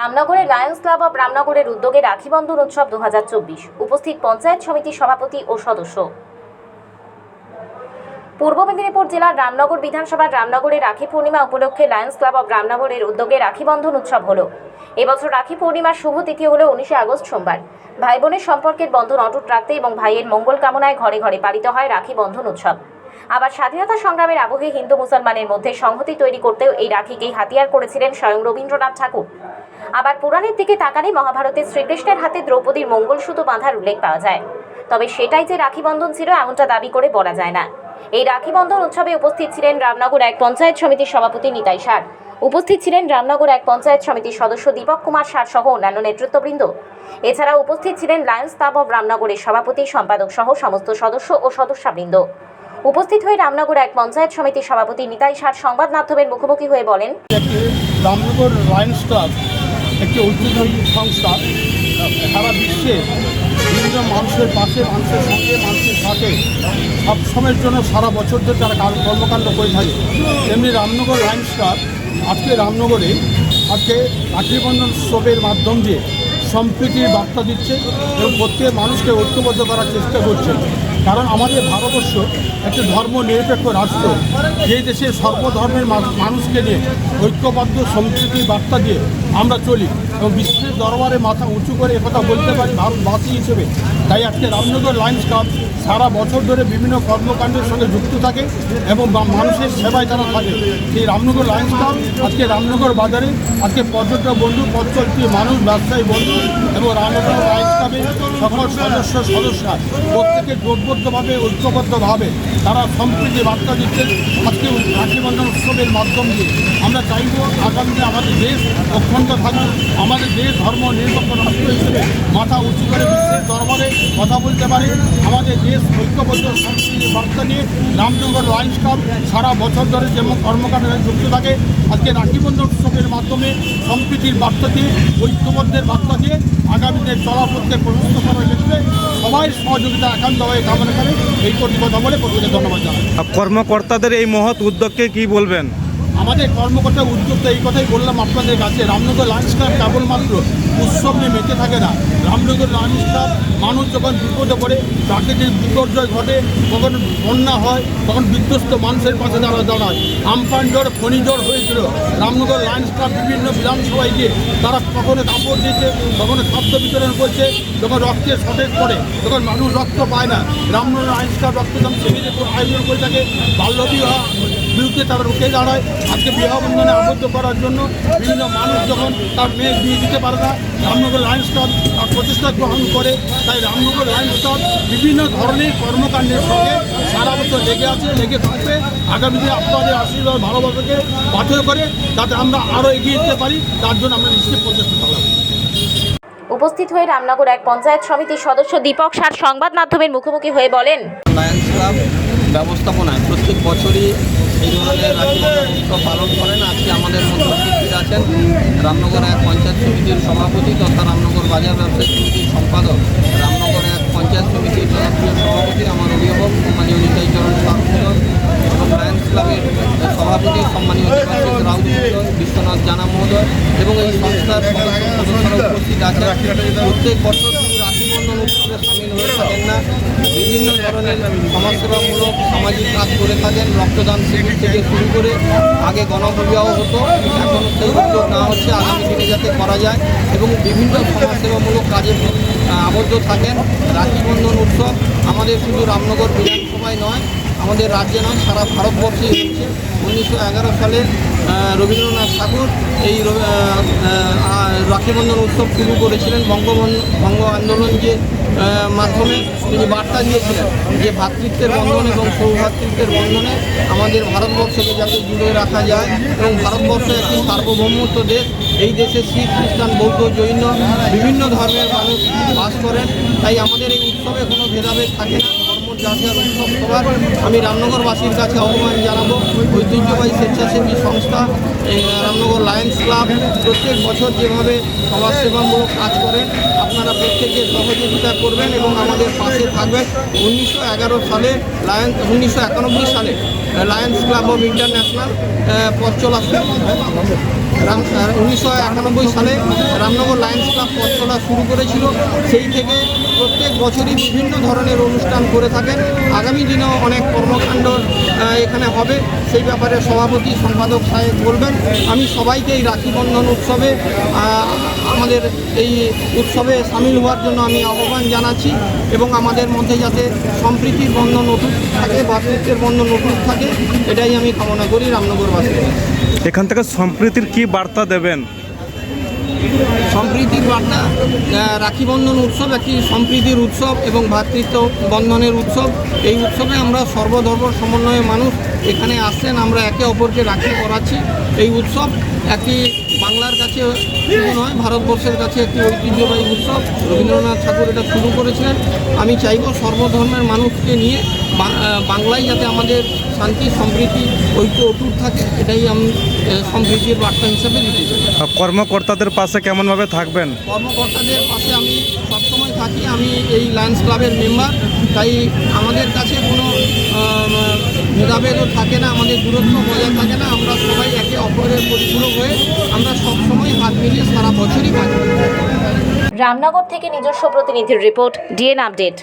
রামনগরের Lions club of রামনগরের উদ্যোগে রাখি বন্ধন উৎসব দু হাজার চব্বিশ। উপস্থিত পঞ্চায়েত সমিতির সভাপতি ও সদস্য। পূর্ব মেদিনীপুর জেলার রামনগর বিধানসভার রামনগরে রাখি পূর্ণিমা উপলক্ষে লায়ন্স ক্লাব অব রামনগরের উদ্যোগে রাখি বন্ধন উৎসব হলো। এবছর রাখি পূর্ণিমার শুভ তিথি হলো উনিশে আগস্ট সোমবার। ভাই বোনের সম্পর্কের বন্ধন অটুট রাখতে এবং ভাইয়ের মঙ্গল কামনায় ঘরে ঘরে পালিত হয় রাখি বন্ধন উৎসব। আবার স্বাধীনতা সংগ্রামের আবহে হিন্দু মুসলমানের মধ্যে সংহতি তৈরি করতেও এই রাখিকেই হাতিয়ার করেছিলেন স্বয়ং রবীন্দ্রনাথ ঠাকুর। আবার পুরাণের দিকে তাকালে মহাভারতে শ্রীকৃষ্ণের হাতে দ্রৌপদীর মঙ্গলসূত্র বাঁধার উল্লেখ পাওয়া যায়। তবে সেটাই যে রাখি বন্ধন ছিল এমনটা দাবি করে বলা যায় না। এই রাখি বন্ধন উৎসবে উপস্থিত ছিলেন রামনগর এক পঞ্চায়েত সমিতির সভাপতি নিতাই সার। উপস্থিত ছিলেন রামনগর এক পঞ্চায়েত সমিতির সদস্য দীপক কুমার সার সহ অন্যান্য নেতৃত্ববৃন্দ। এছাড়া উপস্থিত ছিলেন লায়ন্স ক্লাব অব রামনগরের সভাপতি, সম্পাদক সহ সমস্ত সদস্য ও সদস্যবৃন্দ। উপস্থিত হয়ে রামনগর এক পঞ্চায়েত সমিতির সভাপতি নিতাই সার সংবাদ মাধ্যমের মুখোমুখি হয়ে বলেন, রামনগর লায়ন্স ক্লাব একটি ঐতিহ্যবাহী সংস্থা, সারা বিশ্বে বিভিন্ন মানুষের পাশে, মানুষের সঙ্গে, মানুষের সাথে সবসময়ের জন্য সারা বছর ধরে তারা কর্মকাণ্ড করে থাকে। তেমনি রামনগর লায়ন্স ক্লাব আজকে রামনগরে, আজকে রাখিবন্ধন উৎসবের মাধ্যম দিয়ে সম্প্রীতির বার্তা দিচ্ছে এবং প্রত্যেক মানুষকে ঐক্যবদ্ধ করার চেষ্টা করছে। কারণ আমাদের ভারতবর্ষ একটি ধর্ম নিরপেক্ষ রাষ্ট্র। যে দেশে সর্বধর্মের মানুষকে নিয়ে ঐক্যবদ্ধ সম্প্রীতির বার্তা দিয়ে আমরা চলি। এবং বিশ্বের দরবারে মাথা উঁচু করে একথা বলতে পারি ভারতবাসী হিসেবে। তাই আজকে রামনগর লায়ন্স ক্লাব সারা বছর ধরে বিভিন্ন কর্মকাণ্ডের সঙ্গে যুক্ত থাকে এবং মানুষের সেবায় তারা থাকে। সেই রামনগর লায়ন্স ক্লাব, আজকে রামনগর বাজারে, আজকে পর্যটক বন্ধু পথচলতি মানুষ, ব্যবসায়ী বন্ধু এবং রামনগর লায়ন্স ক্লাবের সকল সদস্য সদস্যরা প্রত্যেকে জোটবদ্ধভাবে ঐক্যবদ্ধভাবে তারা সম্প্রীতি বার্তা দিচ্ছেন আজকে রাখিবন্ধন উৎসবের মাধ্যম দিয়ে আমরা চাইব আগামী আমাদের দেশ অক্ষুণ্ণ থাকুক। আমাদের দেশ ধর্ম নিরপেক্ষ রাষ্ট্র হিসেবে মাথা উঁচু করে বিশ্বের দরবারে কথা বলতে পারে। আমাদের দেশ, ঐক্যবদ্ধ সংস্কৃতির বার্তা নিয়ে রামনগর লায়ন্স ক্লাব সারা বছর ধরে যেমন কর্মকাণ্ডে যুক্ত থাকে, আজকে রাখিবন্ধন উৎসবের মাধ্যমে সম্প্রীতির বার্তা দিয়ে, ঐক্যবদ্ধের বার্তা দিয়ে আগামী দিনের চলাপথকে প্রশস্ত করার ক্ষেত্রে সবাই সহযোগিতা একান্তভাবে কামনা করে এই কর্তৃপক্ষ বলে প্রত্যেকে ধন্যবাদ জানাই। কর্মকর্তাদের এই মহৎ উদ্যোগকে কি বলবেন? আমাদের কর্মকর্তা উদ্যোক্তা এই কথাই বললাম আপনাদের কাছে, রামনগর লাঞ্চ ক্লাব কেবলমাত্র উৎসব নিয়ে মেতে থাকে না। রামনগর লাঞ্চ ক্লাব মানুষ যখন বিপদে পড়ে, প্রাকৃতিক বিপর্যয় ঘটে কখন বন্যা হয়, তখন বিধ্বস্ত মানুষের পাশে দাঁড়া দাঁড়ায়। আমফান জ্বর ফণি জ্বর হয়েছিল। রামনগর লায়ন্স ক্লাব বিভিন্ন বিধানসভায় গিয়ে তারা কখনো কাপড় দিয়েছে, কখনো খাদ্য বিতরণ করছে, যখন রক্তের শর্টেজ পড়ে, তখন মানুষ রক্ত পায় না। রামনগর লায়ন্স ক্লাব রক্তদান শিবিরের আয়োজন করে থাকে। বাল্যবিবাহ বিরুদ্ধে তারা রুখে দাঁড়ায়। আজকে বিবাহ বন্ধনে আবদ্ধ করার জন্য বিভিন্ন মানুষ যখন তার মেয়ে বিয়ে দিতে পারে না রামনগর লায়ন্স ক্লাব তার প্রচেষ্টা গ্রহণ করে। তাই রামনগর লায়ন্স ক্লাব বিভিন্ন ধরনের কর্মকাণ্ডের সঙ্গে সারা বছর লেগে আছে লেগে থাকবে। আগামী দিনে আপনাদের আশীর্বাদ ভালোবাসাকে পাথর করে যাতে আমরা আরও এগিয়ে যেতে পারি তার জন্য আমরা নিশ্চিত প্রচেষ্টা চালাবো। উপস্থিত হয়ে রামনগর এক পঞ্চায়েত সমিতির সদস্য দীপক সার সংবাদ মাধ্যমের মুখোমুখি হয়ে বলেন লায়ন্স ক্লাব ব্যবস্থাপনায় প্রত্যেক বছরই এই ধরনের উৎসব পালন করেন। আজকে আমাদের মধ্যে উপস্থিত আছেন রামনগর এক পঞ্চায়েত সমিতির সভাপতি তথা রামনগর বাজার ব্যবসায়ী সমিতির সম্পাদক, রামনগর এক পঞ্চায়েত সমিতির জনপ্রিয় সভাপতি আমার অভিভাবক সম্মানীয় নিতাই চরণ এবং লায়ন্স ক্লাবের সভাপতি সম্মানীয় দেবাশিস রাউত বিশ্বনাথ জানা মহোদয় এবং এই সংস্থার সদস্য সদস্যরা উপস্থিত আছেন। প্রত্যেক বছর উৎসবে সামিল হয়ে থাকেন না। বিভিন্ন ধরনের সমাজসেবামূলক সামাজিক কাজ করে থাকেন, রক্তদান শিবির থেকে শুরু করে আগে গণবিবাহ হতো, এখন সেই উদ্যোগ না হচ্ছে, আগামী দিনে যাতে করা যায় এবং বিভিন্ন সমাজসেবামূলক কাজে আবদ্ধ থাকেন। রাখি উৎসব আমাদের শুধু রামনগর বিধানসভায় নয় আমাদের রাজ্যে নয় সারা ভারতবর্ষেই হচ্ছে উনিশশো এগারো সালে রবীন্দ্রনাথ ঠাকুর এই রাখিবন্ধন উৎসব শুরু করেছিলেন। বঙ্গবন্ধ, বঙ্গ আন্দোলন যে মাধ্যমে তিনি বার্তা দিয়েছিলেন যে ভাতৃত্বের বন্ধন এবং সৌভ্রাতৃত্বের বন্ধনে আমাদের ভারতবর্ষকে যাতে জুড়ে রাখা যায় এবং ভারতবর্ষ একটি সার্বভৌমত্ব দেশ। এই দেশে শিখ, খ্রিস্টান, বৌদ্ধ, জৈন, বিভিন্ন ধর্মের মানুষ বাস করেন। তাই আমাদের এই উৎসবে কোনো ভেদাভেদ থাকে না। জাতীয় আমি রামনগরবাসীর কাছে আহ্বান জানাব। ঐতিহ্যবাহী স্বেচ্ছাসেবী সংস্থা, এই রামনগর লায়ন্স ক্লাব প্রত্যেক বছর যেভাবে সমাজসেবামূলক কাজ করেন আপনারা প্রত্যেকে সহযোগিতা করবেন এবং আমাদের পাশে থাকবেন। উনিশশো এগারো সালে লায়ন্স, উনিশশো একানব্বই সালে লায়ন্স ক্লাব অফ ইন্টারন্যাশনাল পথ চলা রাম উনিশশো একানব্বই সালে রামনগর লায়ন্স ক্লাব পথ চলা শুরু করেছিল। সেই থেকে প্রত্যেক বছরই বিভিন্ন ধরনের অনুষ্ঠান করে থাকেন আগামী দিনেও অনেক কর্মকাণ্ড এখানে হবে। সেই ব্যাপারে সভাপতি, সম্পাদক সাহেব বলবেন। আমি সবাইকে এই রাখি বন্ধন উৎসবে আমাদের এই উৎসবে সামিল হওয়ার জন্য আমি আহ্বান জানাচ্ছি এবং আমাদের মধ্যে যাতে সম্প্রীতির বন্ধন অটুট থাকে, ভাতৃত্বের বন্ধন অটুট থাকে, এটাই আমি কামনা করি রামনগরবাসী এখান থেকে সম্প্রীতির কি বার্তা দেবেন? সম্প্রীতির বার্তা। রাখি বন্ধন উৎসব একটি সম্প্রীতির উৎসব এবং ভ্রাতৃত্ব বন্ধনের উৎসব। এই উৎসবে আমরা সর্বধর্ম সমন্বয়ে মানুষ এখানে আসছেন, আমরা একে অপরকে রাখি করাচ্ছি। এই উৎসব একটি বাংলার কাছে শুধু নয়, ভারতবর্ষের কাছে একটি ঐতিহ্যবাহী উৎসব। রবীন্দ্রনাথ ঠাকুর এটা শুরু করেছিলেন। আমি চাইব সর্বধর্মের মানুষকে নিয়ে বাংলায় যাতে আমাদের শান্তি, সম্প্রীতি, ঐক্য অটুট থাকে, এটাই আমি সম্প্রীতির বার্তা হিসেবে দিতে চাই কর্মকর্তাদের পাশে কেমনভাবে থাকবেন? কর্মকর্তাদের পাশে আমি সবসময় থাকি। আমি এই লায়ন্স ক্লাবের মেম্বার তাই আমাদের কাছে কোনো ভেদাভেদও থাকে না আমাদের দূরত্ব বজায় থাকে না। আমরা সবাই একে অপরের পরিপূরক হয়ে আমরা সবসময় হাত মিলিয়ে সারা বছরই কাজ করি রামনগর থেকে নিজস্ব প্রতিনিধির রিপোর্ট ডিএন আপডেট